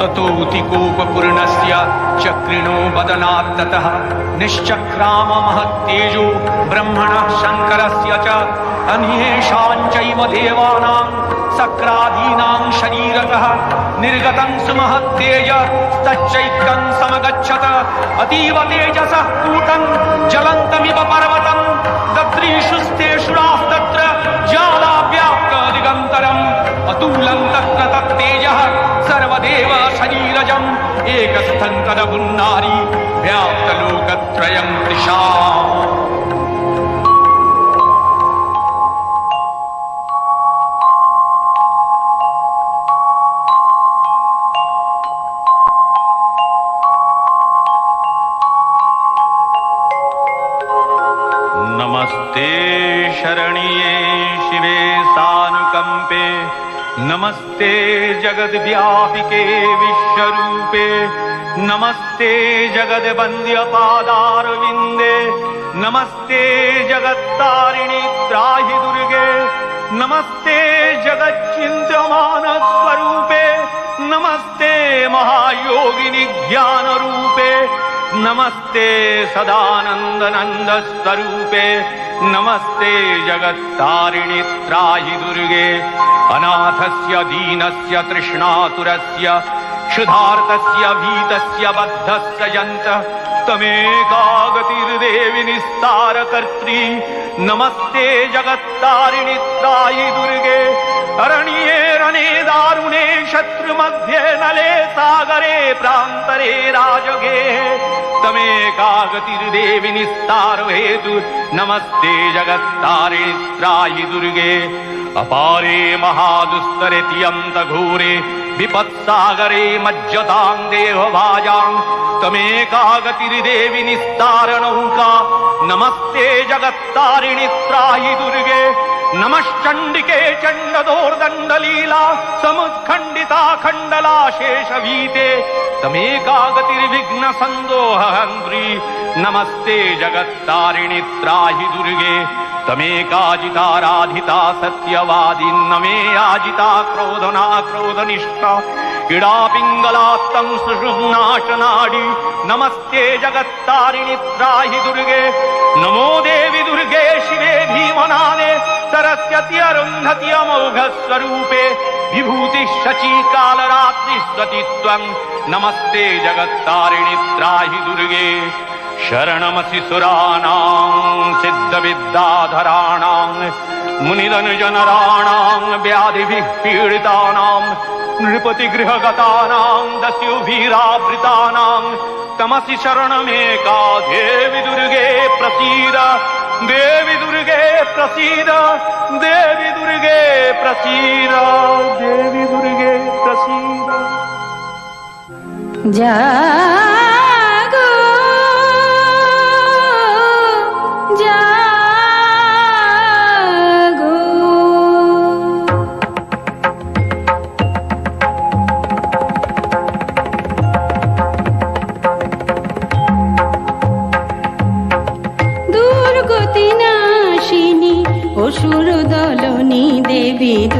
ततोऽतिकोपपूर्णस्य चक्रिणो वदनात्ततः निश्चक्राम महत्तेजो ब्रह्मणः शङ्करस्य च। अन्येषाञ्चैव देवानां सक्रादीनां शरीरतः निर्गतं सुमहत्तेज तच्चैक्यं समगच्छत। अतीव तेजसः कूटं ज्वलन्तमिव पर्वतं दद्रीषुस्तेषुरास्तत्र ज्वालाव्याप्त दिगन्तरम्। अतुलं तत्र तत्तेजः सर्वदेव शरीरजम् एकस्थं तदपुन्नारी व्याप्तलोकत्रयं नमस्ते जगद्वन्द्यपादारविन्दे नमस्ते जगत्तारिणि त्राहि दुर्गे नमस्ते जगच्चिन्त्यमानस्वरूपे नमस्ते महायोगिनि ज्ञानरूपे नमस्ते सदानन्दनन्दस्वरूपे नमस्ते जगत्तारिणि त्राहि दुर्गे अनाथस्य दीनस्य तृष्णातुरस्य क्षुधार्तस्य भीतस्य बद्धस्य यन्तः तमेकागतिर्देवि निस्तारकर्त्री। नमस्ते जगत्तारिणि त्रायि दुर्गे। अरण्ये रणे दारुणे शत्रुमध्ये नले सागरे प्रान्तरे राजगे। तमेकागतिर्देवि निस्तार हेतु नमस्ते जगत्तारिणि त्रायि दुर्गे। अपारे महादुस्तरे तियन्त घोरे വിപത്സാഗരേ മജ്ജതാം ദേഹവാജാം തമേകാഗതിരി ദേവി നിസ്താരണൗക നമസ്തേ ജഗത്താരിണി ത്രാഹി ദുർഗേ ನಮಶ್ಚಂಡಿಕೆ ಚಂಡದೋರ್ದಂಡಲೀಲಾ. ಸಮತ್ಖಂಡಿತ ಖಂಡಲಾಶೇಷವೀತೆ ತಮೇಕಾಗತಿರ್ವಿಘ್ನ ಸಂದೋಹ ಹಂದ್ರಿ ನಮಸ್ತೆ ಜಗತ್ತಾರಿಣಿ ತ್ರಾಹಿ ದುರ್ಗೆ. तमेकाजिताराधिता सत्यवादिन्न मे याजिता क्रोधना क्रोधनिष्ठा। इडा पिङ्गलात्तं सुषुम्नाशनाडि। नमस्ते जगत्तारिणि त्राहि दुर्गे। नमो देवि दुर्गे शिवे भीमनादे सरस्यति अरुन्धति अमोघस्वरूपे। विभूतिः शची कालरात्रिस्वति त्वं नमस्ते जगत्तारिणि त्राहि दुर्गे शरणमसि सुराणां सिद्धविद्याधराणां मुनिदनुजनराणां व्याधिभिः पीडितानां नृपतिगृहगतानां दस्युभिरावृतानां तमसि शरणमेका देवि दुर्गे प्रसीद देवि दुर्गे प्रसीद देवि दुर्गे प्रसीद देवि दुर्गे प्रसीद। जागो ambiente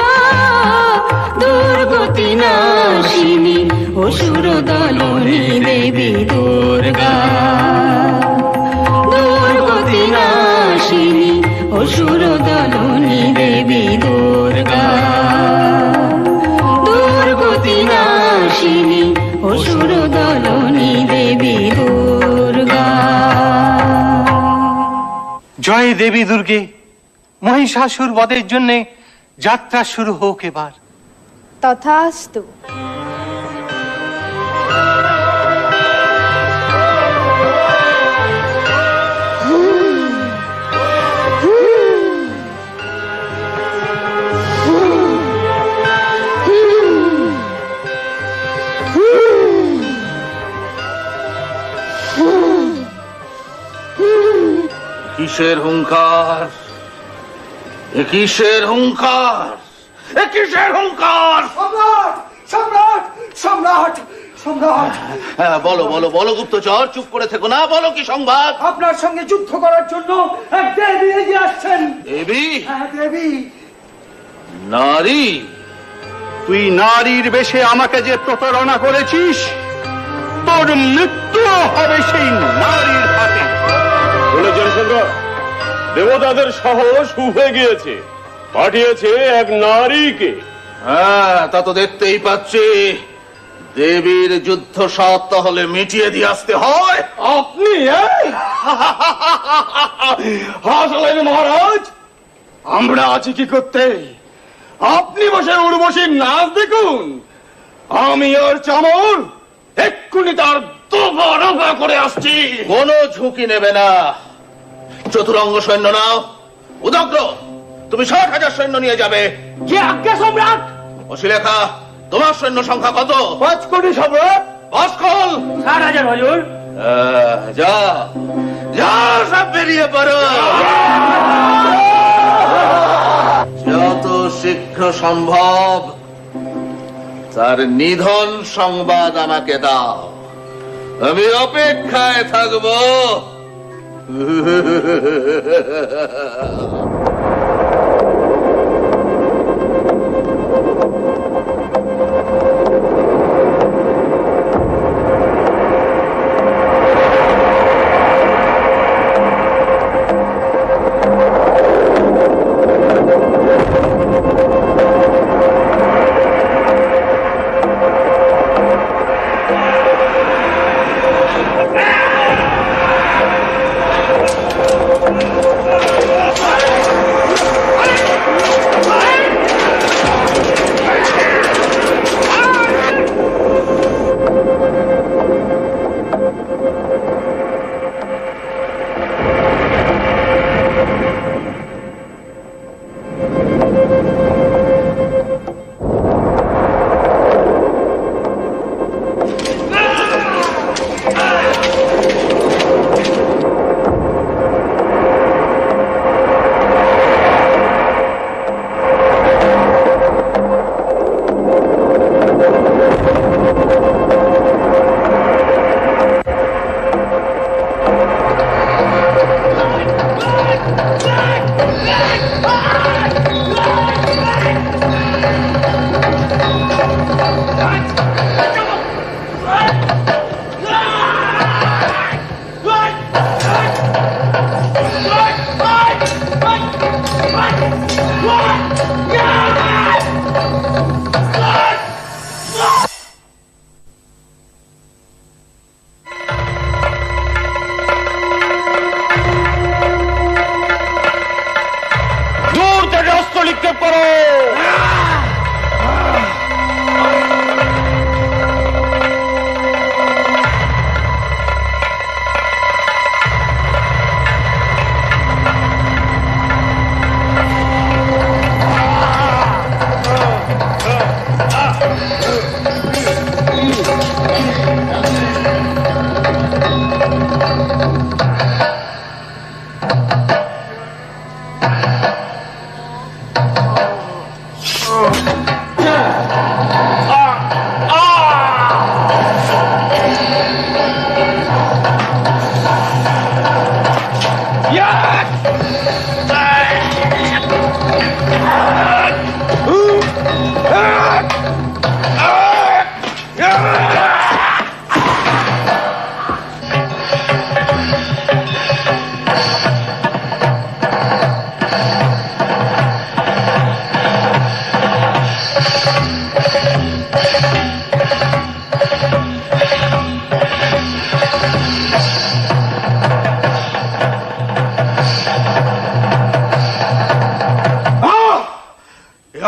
নাশিনী অসুর দলনী দেবী দুর্গা। অসুর দেবী দুর্গা। অসুর দেবী দুর্গা। জয় দেবী দুর্গে, মহিষাসুর বধের জন্য যাত্রা শুরু হোক এবার। তথাস্তু কিসের হুঙ্কার এ কিসের হুঙ্কার এ কিসের হুঙ্কার? সম্রাট সম্রাট সম্রাট সম্রাট। হ্যাঁ বলো বলো বলো গুপ্তচর চুপ করে থেকো না বলো কি সংবাদ? আপনার সঙ্গে যুদ্ধ করার জন্য এক দেবী এগিয়ে আসছেন। দেবী? হ্যাঁ দেবী। নারী? তুই নারীর বেশে আমাকে যে প্রতারণা করেছিস তোর মৃত্যু হবে সেই নারীর হাতে। দেবতাদের সাহস উঠে গিয়েছে। পাঠিয়েছে এক নারীকে। হ্যাঁ তা তো দেখতেই পাচ্ছি। দেবীর যুদ্ধ সাত তাহলে মিটিয়ে দিয়ে আসতে হয়। আপনি হাসলেন মহারাজ? আমরা আছি কি করতে? আপনি বসে উর্বশীর নাচ দেখুন। আমি ওর চামর এক্ষুনি তার রফা করে আসছি। কোনো ঝুঁকি নেবে না। চতুরঙ্গ সৈন্য নাও উদগ্র। তুমি ষাট হাজার সৈন্য নিয়ে যাবে। যে আজ্ঞা সম্রাট? অশিলেখা তোমার সৈন্য সংখ্যা কত? পাঁচ কোটি সম্রাট। ভাস্কল ষাট হাজার হজুর। যা যা সব বেরিয়ে পড়ো। যত শীঘ্র সম্ভব তার নিধন সংবাদ আমাকে দাও। আমি অপেক্ষায় থাকব।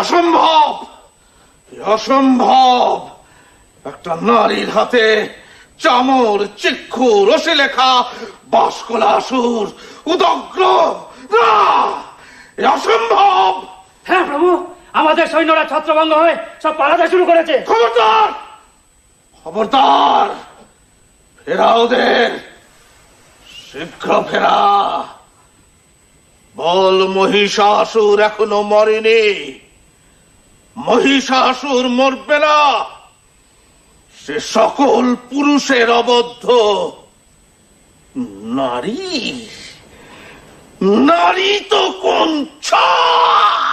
অসম্ভব। অসম্ভব। একটা নারীর হাতে চামর চিক্ষু রসে লেখা বাসকলাসুর উদগ্র না অসম্ভব। হ্যাঁ প্রভু আমাদের সৈন্যরা ছত্রভঙ্গ হয়ে সব পালাতে শুরু করেছে। খবরদার! খবরদার! ফেরা ওদের। শীঘ্র ফেরা। বল মহিষাসুর এখনও মরেনি। মহিষাসুর মরবে না। সে সকল পুরুষের অবদ্ধ। নারী? নারী তো কোন ছাড়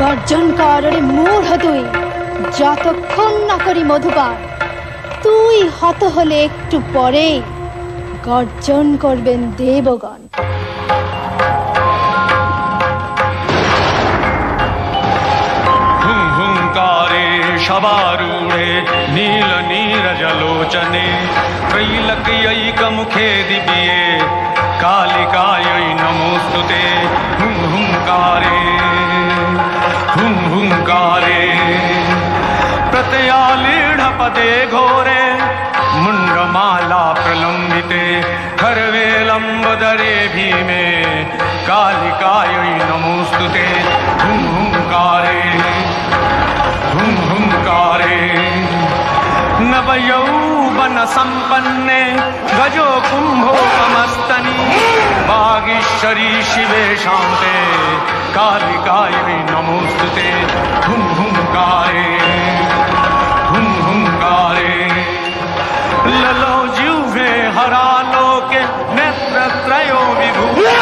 গর্জন কর রে মূঢ় তুই যতক্ষণ না করি মধুপান তুই হত হলে একটু পরে গর্জন করবেন দেবগণ हुं हुङ्कारे शबारूढे नील नीरजलोचने त्रैलक्यैकमुखे दिव्ये कालिकायै नमोऽस्तु ते हुं हुङ्कारे हुं हुङ्कारे प्रतयालीढपदे घोरे मुण्डमाला प्रलम्बिते खर्वेलम्बदरे भीमे कालिकायै नमोऽस्तु ते। हुं नवयौवन सम्पन्ने गजो कुम्भो समस्तनि वागीश्वरी शिवे कालिकायै नमोऽस्तु ते हुं हुङ्कारे हुं हुङ्कारे ललो जिह्वे हरालोके नेत्रत्रयो विभूते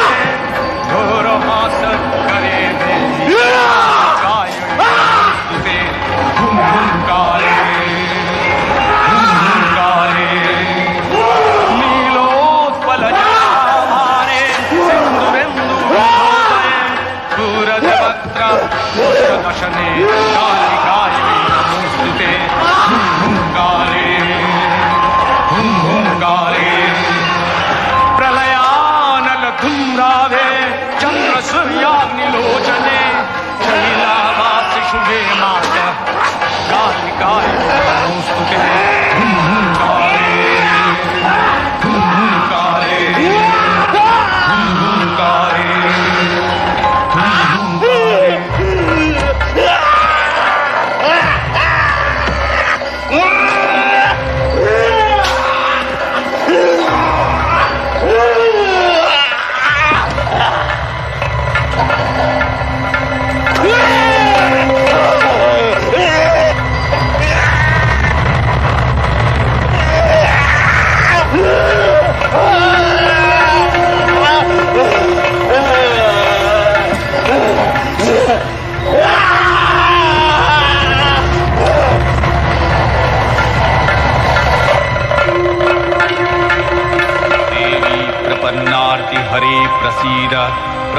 घोरमास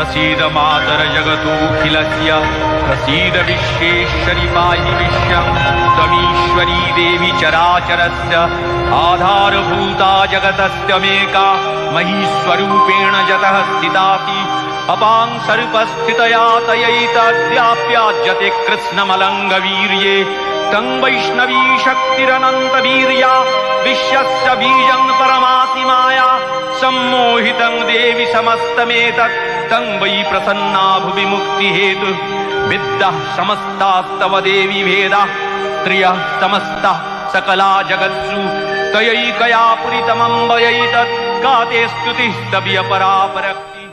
प्रसीद मातर जगतोऽखिलस्य प्रसीद विश्वेश्वरि पाहि विश्वं त्वमीश्वरी देवी चराचरस्य आधारभूता जगतस्त्यमेका महीस्वरूपेण जतः स्थितासि। अपां सर्पस्थितया तयैतद्याप्याज्यते कृत्स्नमलङ्गवीर्ये। तं वैष्णवी शक्तिरनन्तवीर्या विश्वस्य बीजं परमासि माया सम्मोहितं देवि समस्तमेतत् प्रसन्ना भुवि मुक्तिहेतुः विद्यः समस्तास्तव देवि भेदाः त्रियः समस्तः सकला जगत्सु। तयैकया पुरितमम्बयैतत् का ते स्तुतिः तव्यपरापरक्ति